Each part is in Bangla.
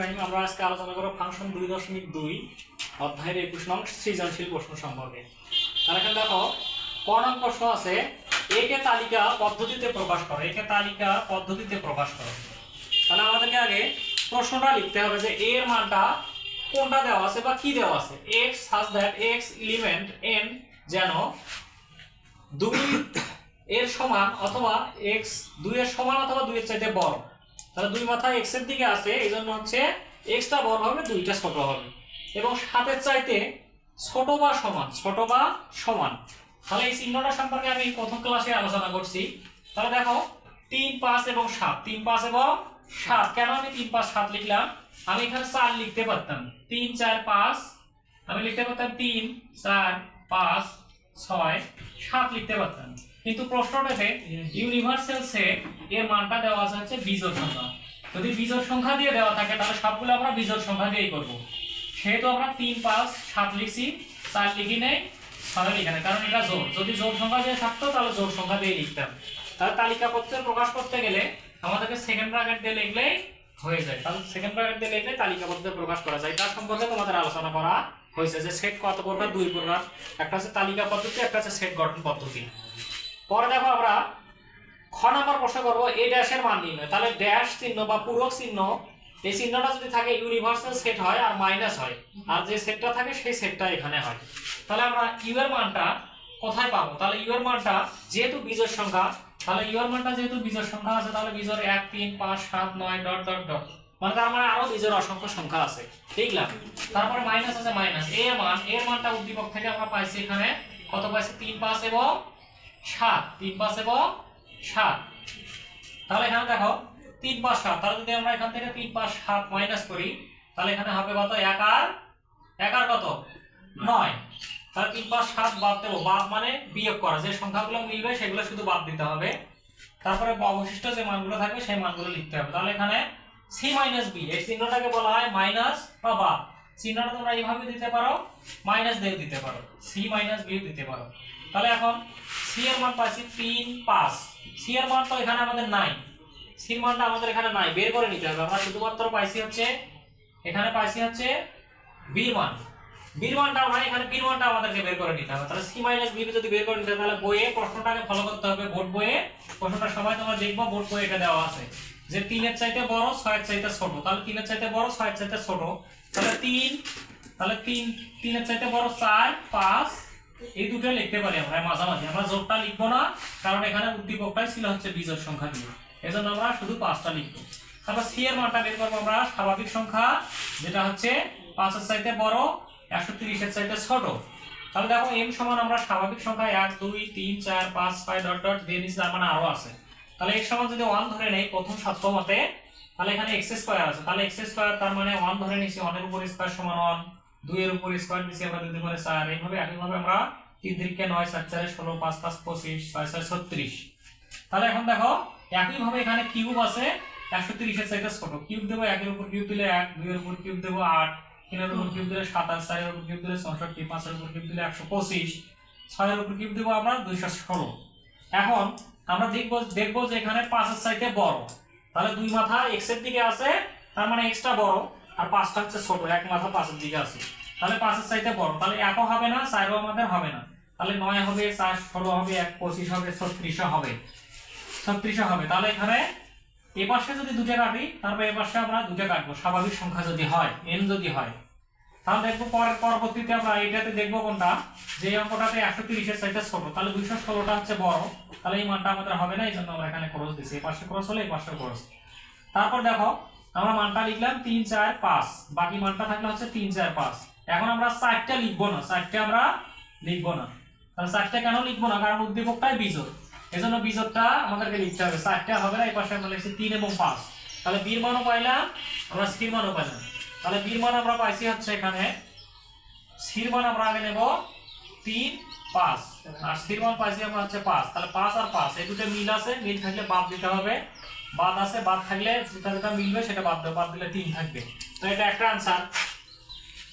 রহিম, আমরা আজকে আলোচনা ফাংশন দুই দশমিক দুই, অধ্যায়ের একুশ সৃজনশীল প্রশ্ন সম্পর্কে। তাহলে দেখো প্রশ্ন আছে, একে তালিকা পদ্ধতিতে প্রকাশ করো, একে তালিকা পদ্ধতিতে প্রকাশ করো। তাহলে আমাদেরকে আগে প্রশ্নটা লিখতে হবে যে এর মানটা কোনটা দেওয়া আছে বা কি দেওয়া আছে। এক্স এক্স এলিমেন্ট এন যেন দুই এর সমান অথবা এক্স দুই এর সমান অথবা দুই এর চাইতে বড়। তাহলে দুই মাথা এক্সের দিকে আছে এই জন্য হচ্ছে এক্সটা বড় হবে, দুইটা ছোট হবে। এবং সাতের চাইতে ছোট বা সমান, ছোট বা সমান। তাহলে এই চিহ্নটা সম্পর্কে আমি প্রথম ক্লাসে আলোচনা করছি। তাহলে দেখো, তিন, পাঁচ এবং সাত। তিন, পাঁচ এবং সাত। কেন আমি তিন, পাঁচ, সাত লিখলাম? আমি এখানে চার লিখতে পারতাম। তিন, চার, পাঁচ। আমি লিখতে পারতাম তিন, চার, পাঁচ, ছয়, সাত লিখতে পারতাম। কিন্তু প্রশ্নটাতে ইউনিভার্সাল সেট এর মানটা দেওয়া আছে হচ্ছে বিজোড় সংখ্যা। যদি বিজোড় সংখ্যা দিয়ে দেওয়া থাকে, তাহলে সবগুলো আমরা বিজোড় সংখ্যা দিয়েই করব। সেহেতু আমরা তিন, পাঁচ, সাত লিখছি, চার লিখি নেই, ছয় লিখে নেই, কারণ এটা জোর যদি জোর সংখ্যা দিয়ে থাকতো, তাহলে জোর সংখ্যা দিয়ে লিখতাম। তাহলে তালিকা পত্রে প্রকাশ করতে গেলে আমাদেরকে সেকেন্ড ব্র্যাকেট দিয়ে লিখলেই হয়ে যায়। তাহলে সেকেন্ড ব্র্যাকেট দিয়ে লিখলে তালিকা পত্রে প্রকাশ করা যায়। তার সম্পর্কে তোমাদের আলোচনা করা হয়েছে যে সেট কত প্রকার? দুই প্রকার। একটা হচ্ছে তালিকা পদ্ধতি একটা হচ্ছে সেট গঠন পদ্ধতি। পরে দেখো আমরা খ নাম্বার প্রশ্ন করব, এ ড্যাশের মান নির্ণয়। তাহলে ড্যাশ চিহ্ন বা পূরক চিহ্ন এই চিহ্নটা যদি থাকে ইউনিভার্সাল সেট হয় আর মাইনাস হয়, আর যে সেটটা থাকে সেই সেটটা এখানে হয়। তাহলে আমরা ইউ এর মানটা কোথায় পাবো? তাহলে ইউ এর মানটা যেহেতু বীজের সংখ্যা, তাহলে ইউ এর মানটা যেহেতু বীজের সংখ্যা আছে, তাহলে বীজের এক, তিন, পাঁচ, সাত, নয়, ডট ডট ডট। মানে তার মানে আরও বীজের অসংখ্য সংখ্যা আছে। দেখলাম। তারপরে মাইনাস আছে মাইনাস এ মান এর মানটা উদ্দীপক থেকে আমরা পাইছি এখানে কত পাইছি? তিন, পাঁচ এবং সাত, তিন পাঁচ এবং সাত। তাহলে এখানে দেখো, তিন পাঁচ সাত। তাহলে যদি আমরা এখান থেকে তিন পাঁচ সাত মাইনাস করি, তাহলে এখানে হবে কত? এক আর এক আর কত? নয়। তাহলে তিন পাঁচ সাত বাদ দেবো। বাদ মানে বিয়োগ করা। যে সংখ্যাগুলো মিলবে, সেগুলো শুধু বাদ দিতে হবে। তারপরে অবশিষ্ট যে মানগুলো থাকবে, সেই মানগুলো লিখতে হবে। তাহলে এখানে সি মাইনাস বি এই চিহ্নটাকে বলা হয় মাইনাস বা বাদ। চিহ্নটা তোমরা এইভাবে দিতে পারো মাইনাস দিয়েও দিতে পারো সি মাইনাস বিও দিতে পারো। তাহলে এখন সি এর মান পাচ্ছি তিন পাঁচ। সি এর মান তো এখানে আমাদের নাই। সি এর মানটা আমাদের এখানে নাই, বের করে নিতে হবে। আমরা শুধুমাত্র পাইছি হচ্ছে, এখানে পাইছি হচ্ছে বি মান। বির মানটা আমরা এখানে বির মানটা আমাদেরকে বের করে নিতে হবে। তাহলে সি মাইনাস বি যদি বের করে নিতে তাহলে বইয়ে প্রশ্নটাকে ফলো করতে হবে বোর্ড বইয়ে। প্রশ্নটার সময় তোমরা দেখব বোর্ড বইয়ে এটা দেওয়া আছে। যে তিনের চাইতে বড়, ছয়ের চাইতে ছোট। তাহলে তিনের চাইতে বড়, ছয়ের চাইতে ছোট। তাহলে তিন তাহলে তিন, তিনের চাইতে বড় চার, পাঁচ। এই দুটো লিখতে পারি আমরা মাঝামাঝি। আমরা জোরটা লিখব না, কারণ এখানে উদ্দীপকটাই ছিল হচ্ছে বীজের সংখ্যা দিয়ে এজন্য আমরা শুধু পাঁচটা লিখব। তারপর সি এর মানটা বের করব আমরা, স্বাভাবিক সংখ্যা, যেটা হচ্ছে পাঁচের চাইতে বড়, একশো তিরিশের চাইতে ছোট। তাহলে দেখো এম সমান আমরা স্বাভাবিক সংখ্যা এক, দুই, তিন, চার, পাঁচ, ছয় ডট ডট দিয়ে নিচ্ছি তার মানে আরও আছে। তাহলে এর সমান যদি ওয়ান ধরে নেই, প্রথম সত্য মতে তাহলে এখানে এক্স স্কোয়ার আছে। তাহলে এক্স স্কোয়ার তার মানে ওয়ান ধরে নিচ্ছি ওয়ানের উপর স্কোয়ার সমান ওয়ান দুই এর উপর স্কোয়ার দিচ্ছি আমরা দুই করে চার। এইভাবে একইভাবে আমরা তিন তিরিকে নয়, চার চারে ষোলো, পাঁচ পাঁচ, পঁচিশ, ছয় ছয়, ছত্রিশ। তাহলে এখন দেখো, একইভাবে এখানে কিউব আছে, একশো তিরিশের চাইতে ছোট। কিউব দেবো একের উপর কিউব দিলে এক, দুইয়ের উপর কিউব দেবো আট, তিনের উপর কিউব দিলে সাতাশ চারের উপর কিউব দিলে চৌষট্টি, পাঁচের উপর কিউব দিলে একশো পঁচিশ, ছয়ের উপর কিউব দেবো আমরা দুইশো ষোলো। এখন আমরা দেখব দেখব যে এখানে পাঁচের চাইতে বড়। তাহলে দুই মাথা এক্সের দিকে আছে, তার মানে এক্সটা বড়, আর পাঁচটা হচ্ছে ছোট, এক মাথা পাঁচের দিকে আছে। তাহলে পাঁচের চাইতে বড়, তাহলে একও হবে না চারও আমাদের হবে না। তাহলে নয় হবে, চার ষোলো হবে, এক পঁচিশ হবে, ছত্রিশও হবে। ছত্রিশও হবে। তাহলে এখানে এ পাশে যদি দুটো কাটি, তারপর এ পাশে আমরা দুটো কাটবো। স্বাভাবিক সংখ্যা যদি হয় এন যদি হয়। তাহলে দেখব পরের পরবর্তীতে আমরা এটাতে দেখব কোনটা? যে অঙ্কটাতে একশো তিরিশের চাইতে ছোট তাহলে দুইশো ষোলোটা হচ্ছে বড়। তাহলে এই মানটা আমাদের হবে না এই জন্য আমরা এখানে খরচ দিচ্ছি এই পাশে খরচ হলে এই পাশে খরচ তারপর দেখো, আমরা মানটা লিখলাম তিন চার পাঁচ। বাকি মানটা থাকলে হচ্ছে তিন চার পাঁচ। এখন আমরা চারটা লিখব না। চারটে আমরা লিখব না। তাহলে চারটা কেন লিখব না? কারণ উদ্দীপকটাই বিজোর এজন্য বিজোরটা আমাদেরকে লিখতে হবে। চারটা হবে না, এই পাশে আমরা লিখছি তিন এবং পাঁচ। তাহলে বীর মানও পাইলাম, আমরা স্থির মানও পাইলাম। তাহলে বীর মান আমরা পাইছি হচ্ছে এখানে, স্থির মান আমরা আগে নেব তিন, পাঁচ। আর স্থির মান পাইছি আমরা হচ্ছে পাঁচ। তাহলে পাঁচ আর পাঁচ, এই দুটো মিল আছে, মিল থাকলে বাদ দিতে হবে। বাদ আছে, বাদ থাকলে যেটা যেটা মিলবে সেটা বাদ দেবে বাদ দিলে তিন থাকবে। তো এটা একটা অ্যান্সার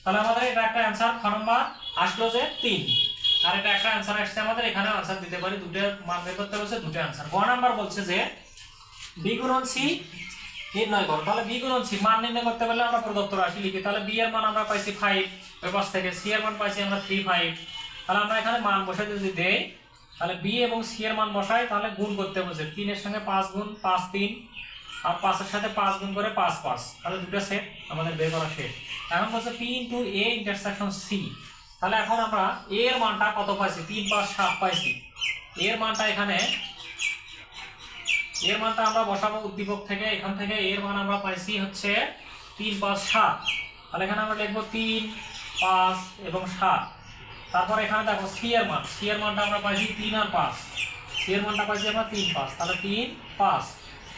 তাহলে আমাদের এটা একটা অ্যান্সার খ নম্বর, আসলো যে তিন। আর এটা একটা অ্যান্সার আসছে আমাদের, এখানে অ্যান্সার দিতে পারি, দুটো মান বের করতে বলছে, দুটো অ্যান্সার গ নাম্বার বলছে যে বি গুণন সি নির্ণয় করো। তাহলে বি গুণন সি মান নির্ণয় করতে পারলে আমরা প্রদত্ত রাশি লিখি। তাহলে বি এর মান আমরা পাইছি ফাইভ পাশ থেকে সি এর মান পাইছি আমরা থ্রি ফাইভ তাহলে আমরা এখানে মান বসাই যদি দেই, তাহলে বি এবং সি এর মান বসাই, তাহলে গুণ করতে বসে তিনের সঙ্গে পাঁচ গুণ পাঁচ তিন আর পাঁচের সাথে পাঁচ গুণ করে পাঁচ পাঁচ। তাহলে দুটো সেট আমাদের বের করা শেষ। এখন বলছে P into A intersection C তাহলে এখন আমরা এর মানটা কত পাইছি? তিন পাঁচ সাত পাইছি। এর মানটা এখানে এর মানটা আমরা বসাবো উদ্দীপক থেকে, এখান থেকে এর মান আমরা পাইছি হচ্ছে তিন পাঁচ সাত। তাহলে এখানে আমরা লিখব তিন, পাঁচ এবং সাত। তারপর এখানে দেখো সি এর মান, সি এর মানটা আমরা পাইছি তিন আর পাঁচ। সি এর মানটা পাইছি আমরা তিন পাঁচ, তাহলে তিন, পাঁচ।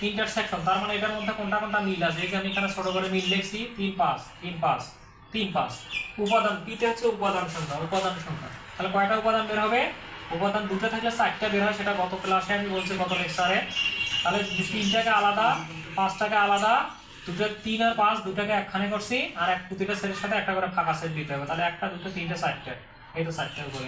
ইন্টারসেকশন তার মানে এটার মধ্যে কোনটা কোনটা মিল আছে? এই যে আমি এখানে ছোট করে মিল লিখছি, তিন পাঁচ তিন পাঁচ তিন পাঁচ। উপাদান পিতে হচ্ছে উপাদান সংখ্যা উপাদান সংখ্যা। তাহলে কয়টা উপাদান বের হবে? উপাদান দুটো থাকলে চারটা বের হয়, সেটা গত ক্লাসে আমি বলছি গত লেকচারে তাহলে তিন টাকা আলাদা, পাঁচ টাকা আলাদা, দুটো তিন আর পাঁচ দুটাকে একখানে করছি, আর এক প্রতিটা সেটের সাথে একটা করে ফাঁকা সেট দিতে হবে। তাহলে একটা, দুটো, তিনটে সাইডটা এই তো চারটে উপরে।